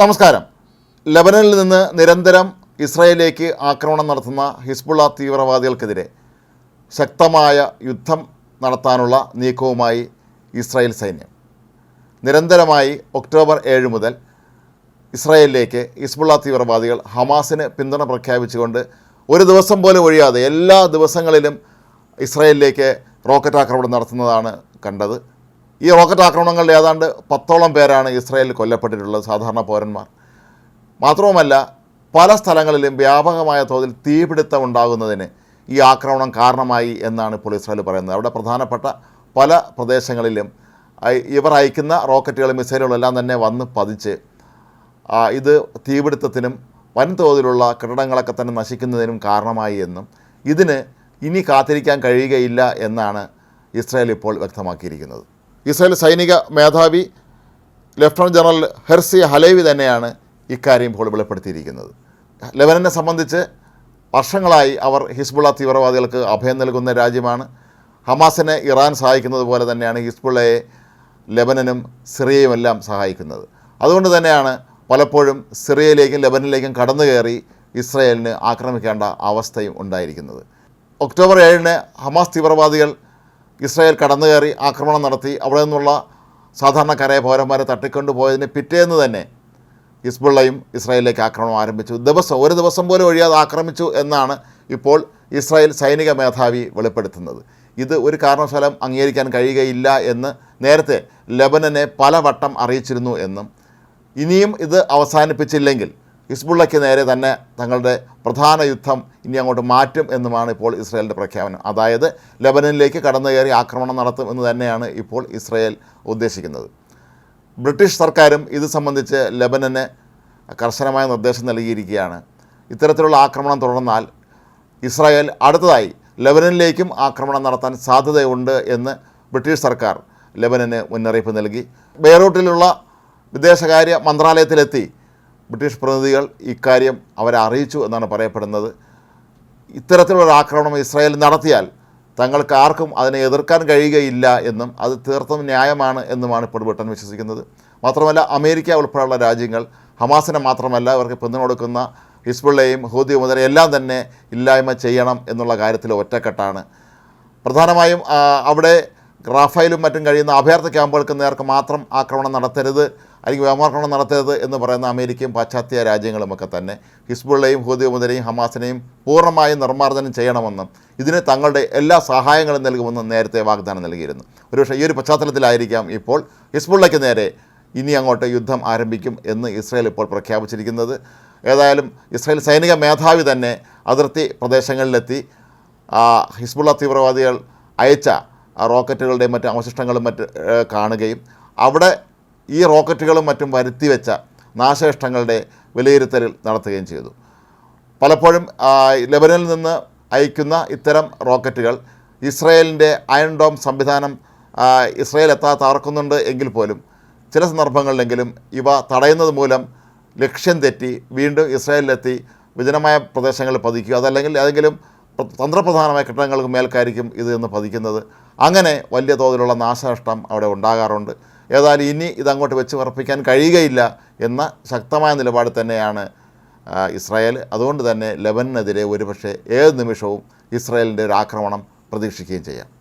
നമസ്കാരം. ലബനനിൽ നിന്ന് നിരന്തരം ഇസ്രായേലിലേക്ക് ആക്രമണം നടത്തുന്ന ഹിസ്ബുള്ള തീവ്രവാദികൾക്കെതിരെ ശക്തമായ യുദ്ധം നടത്താനുള്ള നീക്കവുമായി ഇസ്രായേൽ സൈന്യം. നിരന്തരമായി ഒക്ടോബർ ഏഴ് മുതൽ ഇസ്രായേലിലേക്ക് ഹിസ്ബുള്ള തീവ്രവാദികൾ ഹമാസിന് പിന്തുണ പ്രഖ്യാപിച്ചുകൊണ്ട് ഒരു ദിവസം പോലും ഒഴിയാതെ എല്ലാ ദിവസങ്ങളിലും ഇസ്രായേലിലേക്ക് റോക്കറ്റ് ആക്രമണം നടത്തുന്നതാണ് കണ്ടത്. ഈ റോക്കറ്റ് ആക്രമണങ്ങളിൽ ഏതാണ്ട് പത്തോളം പേരാണ് ഇസ്രായേലിൽ കൊല്ലപ്പെട്ടിട്ടുള്ളത് സാധാരണ പൗരന്മാർ. മാത്രവുമല്ല പല സ്ഥലങ്ങളിലും വ്യാപകമായ തോതിൽ തീപിടുത്തം ഉണ്ടാകുന്നതിന് ഈ ആക്രമണം കാരണമായി എന്നാണ് ഇപ്പോൾ ഇസ്രായേൽ പറയുന്നത്. അവിടെ പ്രധാനപ്പെട്ട പല പ്രദേശങ്ങളിലും ഇവർ അയക്കുന്ന റോക്കറ്റുകളും മിസൈലുകളും എല്ലാം തന്നെ വന്ന് പതിച്ച് ഇത് തീപിടുത്തത്തിനും വൻതോതിലുള്ള കെട്ടിടങ്ങളൊക്കെ തന്നെ നശിക്കുന്നതിനും കാരണമായി എന്നും ഇതിന് ഇനി കാത്തിരിക്കാൻ കഴിയുകയില്ല എന്നാണ് ഇസ്രായേൽ ഇപ്പോൾ വ്യക്തമാക്കിയിരിക്കുന്നത്. ഇസ്രായേൽ സൈനിക മേധാവി ലഫ്റ്റനന്റ് ജനറൽ ഹെർസി ഹലേവി തന്നെയാണ് ഇക്കാര്യം ഇപ്പോൾ വെളിപ്പെടുത്തിയിരിക്കുന്നത്. ലെബനനെ സംബന്ധിച്ച് വർഷങ്ങളായി അവർ ഹിസ്ബുള്ള തീവ്രവാദികൾക്ക് അഭയം നൽകുന്ന രാജ്യമാണ്. ഹമാസിനെ ഇറാൻ സഹായിക്കുന്നത് പോലെ തന്നെയാണ് ഹിസ്ബുള്ളയെ ലെബനനും സിറിയയും എല്ലാം സഹായിക്കുന്നത്. അതുകൊണ്ട് തന്നെയാണ് പലപ്പോഴും സിറിയയിലേക്കും ലെബനിലേക്കും കടന്നു കയറി ഇസ്രയേലിന് ആക്രമിക്കേണ്ട അവസ്ഥയും ഉണ്ടായിരിക്കുന്നത്. ഒക്ടോബർ ഏഴിന് ഹമാസ് തീവ്രവാദികൾ ഇസ്രായേൽ കടന്നു കയറി ആക്രമണം നടത്തി അവിടെ നിന്നുള്ള സാധാരണക്കാരായ പൗരന്മാരെ തട്ടിക്കൊണ്ടുപോയതിന് പിറ്റേന്ന് തന്നെ ഹിസ്ബുള്ളയും ഇസ്രായേലിലേക്ക് ആക്രമണം ആരംഭിച്ചു. ദിവസം ഒരു ദിവസം പോലും ഒഴിയാതെ ആക്രമിച്ചു എന്നാണ് ഇപ്പോൾ ഇസ്രായേൽ സൈനിക മേധാവി വെളിപ്പെടുത്തുന്നത്. ഇത് ഒരു കാരണവശാലും അംഗീകരിക്കാൻ കഴിയുകയില്ല എന്ന് നേരത്തെ ലബനനെ പലവട്ടം അറിയിച്ചിരുന്നു എന്നും. ഇനിയും ഇത് അവസാനിപ്പിച്ചില്ലെങ്കിൽ ഹിസ്ബുള്ളയ്ക്ക് നേരെ തന്നെ തങ്ങളുടെ പ്രധാന യുദ്ധം ഇനി അങ്ങോട്ട് മാറ്റും എന്നുമാണ് ഇപ്പോൾ ഇസ്രായേലിന്റെ പ്രഖ്യാപനം. അതായത് ലബനനിലേക്ക് കടന്നു കയറി ആക്രമണം നടത്തും എന്ന് തന്നെയാണ് ഇപ്പോൾ ഇസ്രായേൽ ഉദ്ദേശിക്കുന്നത്. ബ്രിട്ടീഷ് സർക്കാരും ഇത് സംബന്ധിച്ച് ലബനന് കർശനമായ നിർദ്ദേശം നൽകിയിരിക്കുകയാണ്. ഇത്തരത്തിലുള്ള ആക്രമണം തുടർന്നാൽ ഇസ്രായേൽ അടുത്തതായി ലബനനിലേക്കും ആക്രമണം നടത്താൻ സാധ്യതയുണ്ട് എന്ന് ബ്രിട്ടീഷ് സർക്കാർ ലബനന് മുന്നറിയിപ്പ് നൽകി. ബെയ്റൂട്ടിലുള്ള വിദേശകാര്യ മന്ത്രാലയത്തിലെത്തി ബ്രിട്ടീഷ് പ്രതിനിധികൾ ഇക്കാര്യം അവരെ അറിയിച്ചു എന്നാണ് പറയപ്പെടുന്നത്. ഇത്തരത്തിലുള്ള ആക്രമണം ഇസ്രായേൽ നടത്തിയാൽ തങ്ങൾക്ക് ആർക്കും അതിനെ എതിർക്കാൻ കഴിയുകയില്ല എന്നും അത് തീർത്തും ന്യായമാണ് എന്നുമാണ് ഇപ്പോൾ ബ്രിട്ടൻ വിശ്വസിക്കുന്നത്. മാത്രമല്ല അമേരിക്ക ഉൾപ്പെടെയുള്ള രാജ്യങ്ങൾ ഹമാസിനെ മാത്രമല്ല അവർക്ക് പിന്തുണ കൊടുക്കുന്ന ഹിസ്ബുള്ളയും ഹൂദി മുതൽ എല്ലാം തന്നെ ഇല്ലായ്മ ചെയ്യണം എന്നുള്ള കാര്യത്തിൽ ഒറ്റക്കെട്ടാണ്. പ്രധാനമായും അവിടെ റാഫേലും മറ്റും കഴിയുന്ന അഭയാർത്ഥി ക്യാമ്പുകൾക്ക് നേർക്ക് മാത്രം ആക്രമണം നടത്തരുത്. അല്ലെങ്കിൽ വ്യോമാക്രമണം നടത്തരുത് എന്ന് പറയുന്ന അമേരിക്കയും പാശ്ചാത്യ രാജ്യങ്ങളുമൊക്കെ തന്നെ ഹിസ്ബുള്ളയും ഹൂദി മുതലെയും ഹമാസിനെയും പൂർണമായും നിർമ്മാർജനം ചെയ്യണമെന്നും ഇതിന് തങ്ങളുടെ എല്ലാ സഹായങ്ങളും നൽകുമെന്നും നേരത്തെ വാഗ്ദാനം നൽകിയിരുന്നു. ഒരുപക്ഷെ ഈ ഒരു പശ്ചാത്തലത്തിലായിരിക്കാം ഇപ്പോൾ ഹിസ്ബുള്ളയ്ക്ക് നേരെ ഇനി അങ്ങോട്ട് യുദ്ധം ആരംഭിക്കും എന്ന് ഇസ്രായേൽ ഇപ്പോൾ പ്രഖ്യാപിച്ചിരിക്കുന്നത്. ഏതായാലും ഇസ്രായേൽ സൈനിക മേധാവി തന്നെ അതിർത്തി പ്രദേശങ്ങളിലെത്തി ഹിസ്ബുള്ള തീവ്രവാദികൾ അയച്ച റോക്കറ്റുകളുടെയും മറ്റ് അവശിഷ്ടങ്ങളും മറ്റ് കാണുകയും അവിടെ ഈ റോക്കറ്റുകളും മറ്റും വരുത്തി വെച്ച നാശനഷ്ടങ്ങളുടെ വിലയിരുത്തലിൽ നടത്തുകയും ചെയ്തു. പലപ്പോഴും ലെബനനിൽ നിന്ന് അയക്കുന്ന ഇത്തരം റോക്കറ്റുകൾ ഇസ്രയേലിന്റെ അയൺ ഡോം സംവിധാനം ഇസ്രയേൽ എത്താതെ തകർക്കുന്നുണ്ട് എങ്കിൽ പോലും ചില സന്ദർഭങ്ങളിലെങ്കിലും ഇവ തടയുന്നത് മൂലം ലക്ഷ്യം തെറ്റി വീണ്ടും ഇസ്രായേലിലെത്തി വിജനമായ പ്രദേശങ്ങളിൽ പതിക്കുക. അതല്ലെങ്കിൽ ഏതെങ്കിലും തന്ത്രപ്രധാനമായ കെട്ടിടങ്ങൾക്ക് മേൽക്കായിരിക്കും ഇത് എന്ന് പതിക്കുന്നത്. അങ്ങനെ വലിയ തോതിലുള്ള നാശനഷ്ടം അവിടെ ഉണ്ടാകാറുണ്ട്. ഏതായാലും ഇനി ഇതങ്ങോട്ട് വെച്ച് ഉറപ്പിക്കാൻ കഴിയുകയില്ല എന്ന ശക്തമായ നിലപാട് തന്നെയാണ് ഇസ്രായേൽ. അതുകൊണ്ട് തന്നെ ലെബനെതിരെ ഒരുപക്ഷെ ഏത് നിമിഷവും ഇസ്രായേലിന്റെ ഒരു ആക്രമണം പ്രതീക്ഷിക്കുകയും ചെയ്യാം.